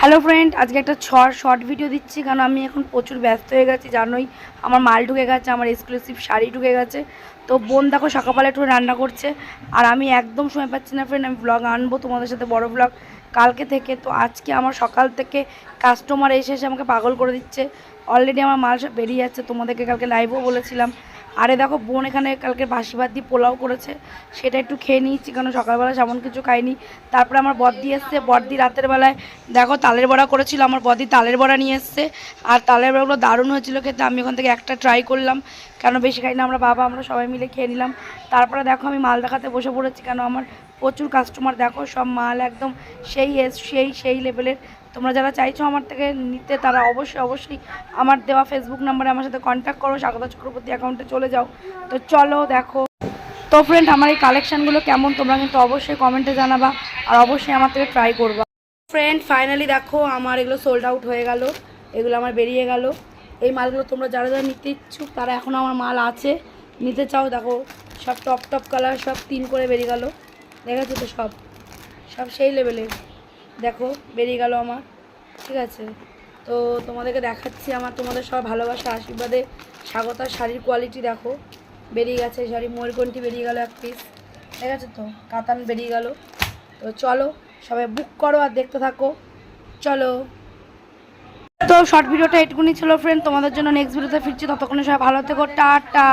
Hello friend আজকে একটা short short video দিচ্ছি কারণ আমি এখন প্রচুর ব্যস্ত হয়ে গেছি, জানোই আমার মাল ঢুকে গেছে, আমার এক্সক্লুসিভ শাড়ি ঢুকে গেছে। তো বোন দেখো সকালবেলা একটু রান্না করছে, আর আমি একদম সময় পাচ্ছি না ফ্রেন্ড আমি ব্লগ আনব তোমাদের সাথে, বড় ব্লগ কালকে থেকে, তো আজকে আমার সকাল থেকে কাস্টমার এসে এসে আমাকে পাগল করে দিচ্ছে। অলরেডি আমার মাল সব বেরিয়ে যাচ্ছে, তোমাদেরকে কালকে লাইভও বলেছিলাম। আরে দেখো, বোন এখানে কালকে বাসি ভাত দিয়ে পোলাও করেছে। সেটা একটু খেয়ে নিয়েছি, কারণ সকালবেলা সেমন কিছু খাইনি। তারপরে আমার বদ্দি এসছে বদ্দি রাতের বেলায় দেখো তালের বড়া করেছিল, আমার বদ্দি তালের বড়া নিয়ে এসছে। আর তালের বড়াগুলো দারুণ হয়েছিল খেতে, আমি ওখান থেকে একটা ট্রাই করলাম। কেন বেশি খাই না, আমরা বাবা, আমরা সবাই মিলে খেয়ে নিলাম। তারপরে দেখো আমি মাল দেখাতে বসে পড়েছি, কেন আমার প্রচুর কাস্টমার দেখো, সব মাল একদম সেই সেই সেই লেভেলের তোমরা যারা চাইছো আমার থেকে নিতে, তারা অবশ্যই অবশ্যই আমার দেওয়া ফেসবুক নাম্বারে আমার সাথে কন্ট্যাক্ট করো, স্বাগতা চক্রবর্তী অ্যাকাউন্টে চলে যাও। তো চলো দেখো। তো ফ্রেন্ড আমার এই কালেকশানগুলো কেমন, তোমরা কিন্তু অবশ্যই কমেন্টে জানাবা আর অবশ্যই আমার থেকে ট্রাই করবা। ফ্রেন্ড ফাইনালি দেখো আমার এগুলো সোল্ড আউট হয়ে গেল, এগুলো আমার বেরিয়ে গেল। এই মালগুলো তোমরা যারা যারা নিতে ইচ্ছুক, তারা এখনও আমার মাল আছে। নিতে চাও, দেখো সব টপ টপ কালার সব তিন করে বেরিয়ে গেল। দেখেছ তো সব সব সেই লেভেলের দেখো, বেরিয়ে গেল আমার, ঠিক আছে? তো তোমাদেরকে দেখাচ্ছি আমার, তোমাদের সব ভালোবাসা, আশীর্বাদে স্বাগতার শাড়ির কোয়ালিটি দেখো, বেরিয়ে গেছে, শাড়ি ময়ূরকণ্ঠী বেরিয়ে গেল এক পিস ঠিক আছে তো, কাতান বেরিয়ে গেল। তো চলো, সবাই বুক করো আর দেখতে থাকো। চলো। তো শর্ট ভিডিওটা এটুকুনি ছিল ফ্রেন্ড তোমাদের জন্য নেক্সট ভিডিওতে ফিরছি। ততক্ষণে সবাই ভালো থেকো, টাটা।